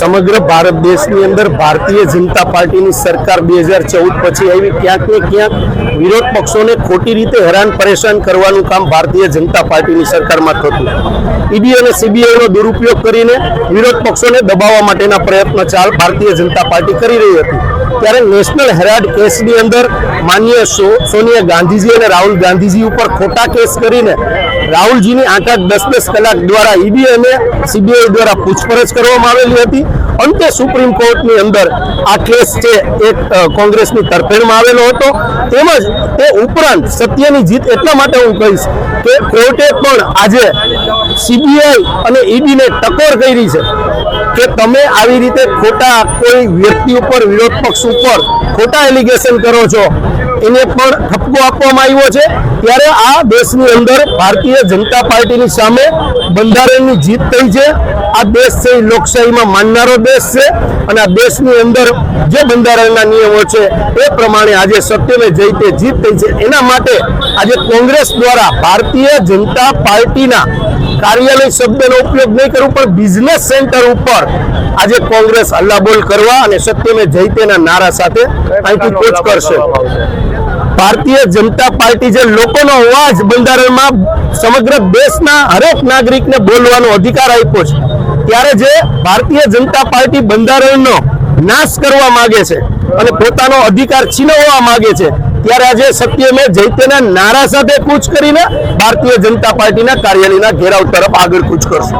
સમગ્ર ભારત દેશની અંદર ભારતીય જનતા પાર્ટીની સરકાર બે હજાર ચૌદ પછી આવી. ક્યાંક ને ક્યાંક વિરોધ પક્ષોને ખોટી રીતે હેરાન પરેશાન કરવાનું કામ ભારતીય જનતા પાર્ટીની સરકારમાં થતું. ઈડી અને સીબીઆઈનો દુરુપયોગ કરીને વિરોધ પક્ષોને દબાવવા માટેના પ્રયત્ન ચાલ ભારતીય જનતા પાર્ટી કરી રહી હતી. ત્યારે નેશનલ હેરાલ્ડ કેસની અંદર માન્ય સોનિયા ગાંધીજી અને રાહુલ ગાંધીજી ઉપર ખોટા કેસ કરીને રાહુલજીની આઠ દસ દસ કલાક દ્વારા ઈડી અને સીબીઆઈ દ્વારા પૂછપરછ કરવામાં આવેલી હતી. અંતે સુપ્રીમ કોર્ટની અંદર આ કેસ છે એક કોંગ્રેસની તરફેણમાં આવેલો હતો. તેમજ તે ઉપરાંત સત્યની જીત એટલા માટે હું કહીશ કે કોર્ટે પણ આજે સીબીઆઈ અને ઈડીને ટકોર કરી છે કે તમે આવી રીતે ખોટા કોઈ વ્યક્તિ ઉપર, વિરોધ પક્ષ ઉપર ખોટા એલિગેશન કરો છો. એને પણ ઠપકો આપવામાં આવ્યો છે. ત્યારે આ દેશની અંદર ભારતીય જનતા પાર્ટીની સામે બંધારણની જીત થઈ છે. આ દેશ છે એ લોકશાહીમાં માનનારો દેશ છે અને આ દેશની અંદર જે બંધારણના નિયમો છે એ પ્રમાણે આજે સત્યને જઈ જીત થઈ છે. એના માટે આજે કોંગ્રેસ દ્વારા ભારતીય જનતા પાર્ટીના કાર્યાલય શબ્દનો ઉપયોગ નહીં કરવું પણ બિઝનેસ સેન્ટર ઉપર આજે કોંગ્રેસ હલ્લાબોલ કરવા અને સત્યમે જયતેના નારા સાથે અહીંથી કૂચ કરશે. ભારતીય જનતા પાર્ટી જે લોકોનો અવાજ બંધારણમાં સમગ્ર દેશના હરેક નાગરિકને બોલવાનો અધિકાર આપ્યો છે, ત્યારે જે ભારતીય જનતા પાર્ટી બંધારણનો નાશ કરવા માંગે છે અને પોતાનો અધિકાર છીનવવા માંગે છે, ત્યારે આજે સત્યમે જૈતેના નારા સાથે કૂચ કરીને ભારતીય જનતા પાર્ટીના કાર્યાલયના ઘેરાવ તરફ આગળ કૂચ કરશે.